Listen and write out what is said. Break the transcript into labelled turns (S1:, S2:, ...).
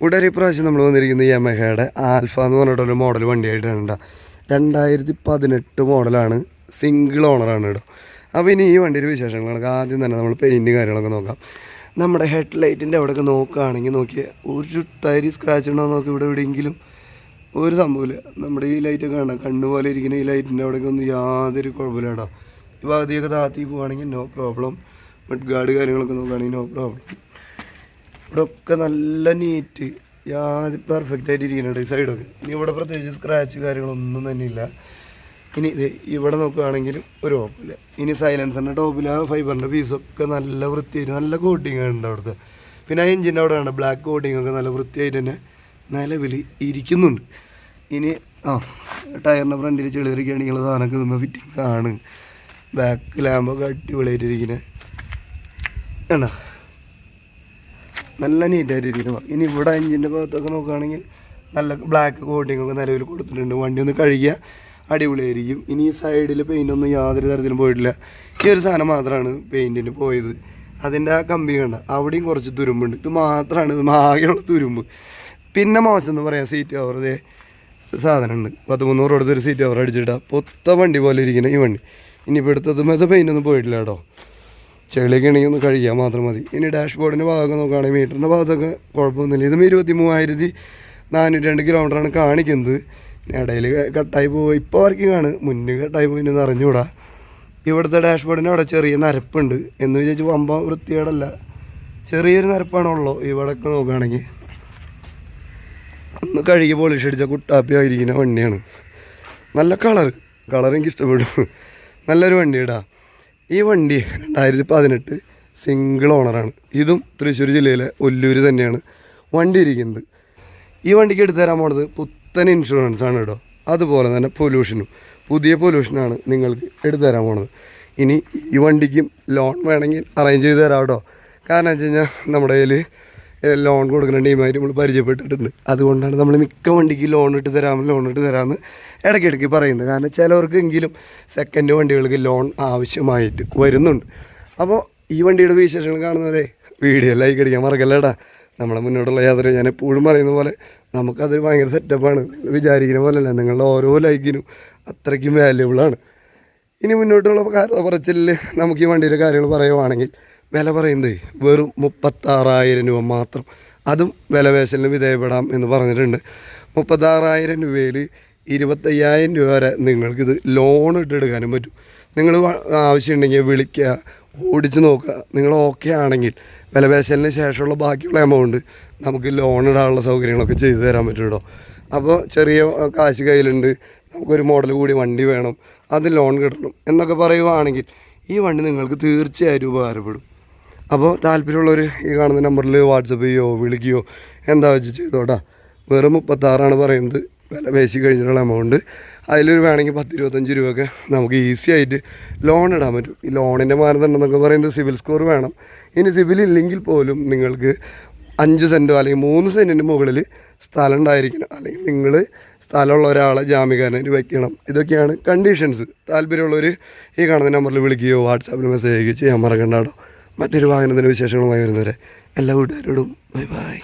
S1: ഉടനെ ഇപ്രാവശ്യം നമ്മൾ വന്നിരിക്കുന്നത് യമഹയുടെ ആൽഫ എന്ന് പറഞ്ഞിട്ടൊരു മോഡൽ വണ്ടിയായിട്ടാണ് കേട്ടോ. രണ്ടായിരത്തി പതിനെട്ട് മോഡലാണ് സിംഗിൾ ഓണറാണ് കേട്ടോ. അപ്പോൾ ഇനി ഈ വണ്ടിയുടെ വിശേഷങ്ങളാണ് ആദ്യം തന്നെ നമ്മൾ പെയിന്റ് കാര്യങ്ങളൊക്കെ നോക്കാം. നമ്മുടെ ഹെഡ് ലൈറ്റിന്റെ അവിടെയൊക്കെ നോക്കുകയാണെങ്കിൽ നോക്കിയാൽ ഒരു തരി സ്ക്രാച്ച് ഉണ്ടോ നോക്കി ഇവിടെ എവിടെയെങ്കിലും ഒരു സംഭവമില്ല നമ്മുടെ ഈ ലൈറ്റൊക്കെ കാണാം കണ്ണുപോലെ ഇരിക്കുന്ന ഈ ലൈറ്റിന്റെ അവിടെയൊക്കെ ഒന്നും യാതൊരു കുഴപ്പമില്ല കേട്ടോ. ഈ ഭാഗത്തേക്ക് താത്തി പോവുകയാണെങ്കിൽ നോ പ്രോബ്ലം മഡ് ഗാർഡ് കാര്യങ്ങളൊക്കെ നോക്കുകയാണെങ്കിൽ നോ പ്രോബ്ലം ഇവിടെ ഒക്കെ നല്ല നീറ്റ് യാത് പെർഫെക്റ്റ് ആയിട്ട് ഇരിക്കുന്നുണ്ട് സൈഡൊക്കെ ഇനി ഇവിടെ പ്രത്യേകിച്ച് സ്ക്രാച്ച് കാര്യങ്ങളൊന്നും തന്നെ ഇല്ല. ഇനി ഇത് ഇവിടെ നോക്കുകയാണെങ്കിലും ഒരു കുഴപ്പമില്ല ഇനി സൈലൻസറിന്റെ ടോപ്പിൽ ആ ഫൈബറിന്റെ പീസൊക്കെ നല്ല വൃത്തിയായിട്ട് നല്ല കോട്ടിങ് ഉണ്ട് അവിടുത്തെ. പിന്നെ ആ എഞ്ചിന്റെ അവിടെ ആണ് ബ്ലാക്ക് കോട്ടിങ് ഒക്കെ നല്ല വൃത്തിയായിട്ട് തന്നെ നിലവിൽ ഇരിക്കുന്നുണ്ട്. ഇനി ആ ടയറിന്റെ ഫ്രണ്ടിൽ ചെളിയറിക്കുകയാണെങ്കിൽ സാധനമൊക്കെ ഇതുമ്പോൾ ഫിറ്റിങ്സ് ആണ്. ബാക്ക് ലാമ്പൊക്കെ അടിപൊളിയായിട്ടിരിക്കുന്നത് വേണ്ട നല്ല നീറ്റായിട്ട് ഇരിക്കണം ഇനി ഇവിടെ എഞ്ചിന്റെ ഭാഗത്തൊക്കെ നോക്കുകയാണെങ്കിൽ നല്ല ബ്ലാക്ക് കോട്ടിംഗ് ഒക്കെ നിലവിൽ കൊടുത്തിട്ടുണ്ട്. വണ്ടി ഒന്ന് കഴുകിയ അടിപൊളിയായിരിക്കും. ഇനി ഈ സൈഡിൽ പെയിന്റ് ഒന്നും യാതൊരു തരത്തിലും പോയിട്ടില്ല. ഈ ഒരു സാധനം മാത്രമാണ് പെയിന്റിന് പോയത്. അതിന്റെ ആ കമ്പി കണ്ട അവിടെയും കുറച്ച് തുരുമ്പുണ്ട്. ഇത് മാത്രമാണ് ഇത് ആകെയുള്ള തുരുമ്പ്. പിന്നെ മോശം എന്ന് പറയാം സീറ്റ് ഇതേ സാധനമുണ്ട്. പത്ത് മുന്നൂറ് കൊടുത്തൊരു സീറ്റ് കവർ അടിച്ചിട്ടാ പൊത്ത വണ്ടി പോലെ ഇരിക്കുന്ന ഈ വണ്ടി. ഇനിയിപ്പോൾ എടുത്തത് മെത്ത പെയിന്റ് ഒന്നും പോയിട്ടില്ല കേട്ടോ. ചെളിയൊക്കെ ആണെങ്കിൽ ഒന്ന് കഴുകിയാൽ മാത്രം മതി. ഇനി ഡാഷ്ബോർഡിന്റെ ഭാഗമൊക്കെ നോക്കുകയാണെങ്കിൽ മീറ്ററിന്റെ ഭാഗത്തൊക്കെ കുഴപ്പമൊന്നുമില്ല. ഇതും ഇരുപത്തി മൂവായിരത്തി നാനൂറ്റി രണ്ട് കിലോമീറ്ററാണ് കാണിക്കുന്നത്. ഇടയിൽ കട്ടായി പോയി ഇപ്പോൾ വർക്കിംഗ് ആണ്. മുന്നേ കട്ടായി പോയിന്ന് അറിഞ്ഞുകൂടാ. ഇവിടുത്തെ ഡാഷ്ബോർഡിന്റെ അവിടെ ചെറിയ നരപ്പുണ്ട്. എന്ന് വിചാരിച്ച് വമ്പ വൃത്തികേടല്ല. ചെറിയൊരു നരപ്പാണുള്ളൂ ഇവിടെയൊക്കെ നോക്കുകയാണെങ്കിൽ ഒന്ന് കഴുകി പോളിഷ് അടിച്ച കുട്ടാപ്പി ആയിരിക്കുന്ന വണ്ടിയാണ്. നല്ല കളർ കളർ എനിക്ക് ഇഷ്ടപ്പെടും. നല്ലൊരു വണ്ടിയിടാ. ഈ വണ്ടി രണ്ടായിരത്തി പതിനെട്ട് സിംഗിൾ ഓണറാണ് ഇതും തൃശ്ശൂർ ജില്ലയിലെ ഒല്ലൂര് തന്നെയാണ് വണ്ടി ഇരിക്കുന്നത്. ഈ വണ്ടിക്ക് എടുത്തു തരാൻ പോണത് പുത്തൻ ഇൻഷുറൻസ് ആണ് കേട്ടോ അതുപോലെ തന്നെ പൊല്യൂഷനും പുതിയ പൊല്യൂഷനാണ് നിങ്ങൾക്ക് എടുത്തു തരാൻ പോണത്. ഇനി ഈ വണ്ടിക്കും ലോൺ വേണമെങ്കിൽ അറേഞ്ച് ചെയ്ത് തരാം കേട്ടോ കാരണം വെച്ച് കഴിഞ്ഞാൽ നമ്മുടെ കയ്യിൽ ലോൺ കൊടുക്കുന്ന ടീമായിട്ട് നമ്മൾ പരിചയപ്പെട്ടിട്ടുണ്ട്. അതുകൊണ്ടാണ് നമ്മൾ മിക്ക വണ്ടിക്ക് ലോൺ ഇട്ട് തരാമെന്ന് ലോൺ ഇട്ട് തരാമെന്ന് ഇടയ്ക്കിടയ്ക്ക് പറയുന്നത്. കാരണം ചിലവർക്കെങ്കിലും സെക്കൻഡ് വണ്ടികൾക്ക് ലോൺ ആവശ്യമായിട്ട് വരുന്നുണ്ട്. അപ്പോൾ ഈ വണ്ടിയുടെ വിശേഷങ്ങൾ കാണുന്നവരെ വീഡിയോ ലൈക്ക് അടിക്കാൻ മറക്കല്ലേടാ നമ്മുടെ മുന്നോട്ടുള്ള യാത്ര ഞാൻ എപ്പോഴും പറയുന്ന പോലെ നമുക്കതൊരു ഭയങ്കര സെറ്റപ്പാണ് വിചാരിക്കുന്ന പോലെയല്ല നിങ്ങളുടെ ഓരോ ലൈക്കിനും അത്രയ്ക്കും വാല്യുബിളാണ് ഇനി മുന്നോട്ടുള്ള കുറച്ചിൽ നമുക്ക് ഈ വണ്ടിയുടെ കാര്യങ്ങൾ പറയുവാണെങ്കിൽ വില പറയുന്നത് വെറും മുപ്പത്താറായിരം രൂപ മാത്രം. അതും വിലപേശലിന് വിധേയപ്പെടാം എന്ന് പറഞ്ഞിട്ടുണ്ട്. മുപ്പത്താറായിരം രൂപയിൽ ഇരുപത്തയ്യായിരം രൂപ വരെ നിങ്ങൾക്കിത് ലോൺ ഇട്ടെടുക്കാനും പറ്റും. നിങ്ങൾ ആവശ്യമുണ്ടെങ്കിൽ വിളിക്കുക ഓടിച്ച് നോക്കുക. നിങ്ങൾ ഓക്കെ ആണെങ്കിൽ വിലപേശലിന് ശേഷമുള്ള ബാക്കിയുള്ള എമൗണ്ട് നമുക്ക് ലോൺ ഇടാനുള്ള സൗകര്യങ്ങളൊക്കെ ചെയ്തു തരാൻ പറ്റുള്ളൂ അപ്പോൾ ചെറിയ കാശ് കയ്യിലുണ്ട്. നമുക്കൊരു മോഡൽ കൂടി വണ്ടി വേണം. അത് ലോൺ കിട്ടണം എന്നൊക്കെ പറയുവാണെങ്കിൽ ഈ വണ്ടി നിങ്ങൾക്ക് തീർച്ചയായിട്ടും ഉപകാരപ്പെടും. അപ്പോൾ താല്പര്യമുള്ളവർ ഈ കാണുന്ന നമ്പറിൽ വാട്സപ്പ് ചെയ്യുകയോ വിളിക്കുകയോ എന്താ വെച്ച് ചെയ്തോട്ടാ. വെറും മുപ്പത്താറാണ് പറയുന്നത്. വില പേശി കഴിഞ്ഞിട്ടുള്ള എമൗണ്ട് അതിലൊരു വേണമെങ്കിൽ പത്ത് ഇരുപത്തഞ്ച് രൂപയൊക്കെ നമുക്ക് ഈസി ആയിട്ട് ലോൺ ഇടാൻ പറ്റും. ഈ ലോണിന്റെ മാനദണ്ഡം എന്നൊക്കെ പറയുന്നത് സിവിൽ സ്കോർ വേണം. ഇനി സിവിൽ ഇല്ലെങ്കിൽ പോലും നിങ്ങൾക്ക് അഞ്ച് സെന്റോ അല്ലെങ്കിൽ മൂന്ന് സെന്റിന്റെ മുകളിൽ സ്ഥലം ഉണ്ടായിരിക്കണം. അല്ലെങ്കിൽ നിങ്ങൾ സ്ഥലമുള്ള ഒരാളെ ജാമ്യക്കാരനായിട്ട് വയ്ക്കണം. ഇതൊക്കെയാണ് കണ്ടീഷൻസ് താല്പര്യമുള്ളവർ ഈ കാണുന്ന നമ്പറിൽ വിളിക്കുകയോ വാട്സാപ്പിൽ മെസ്സേജ് ചെയ്യുകയോ ചെയ്യാൻ മറക്കണ്ട മറ്റൊരു വാഹനത്തിന്റെ വിശേഷങ്ങളുമായി വരുന്നവരെ എല്ലാ കൂട്ടുകാരോടും ബൈ ബൈ.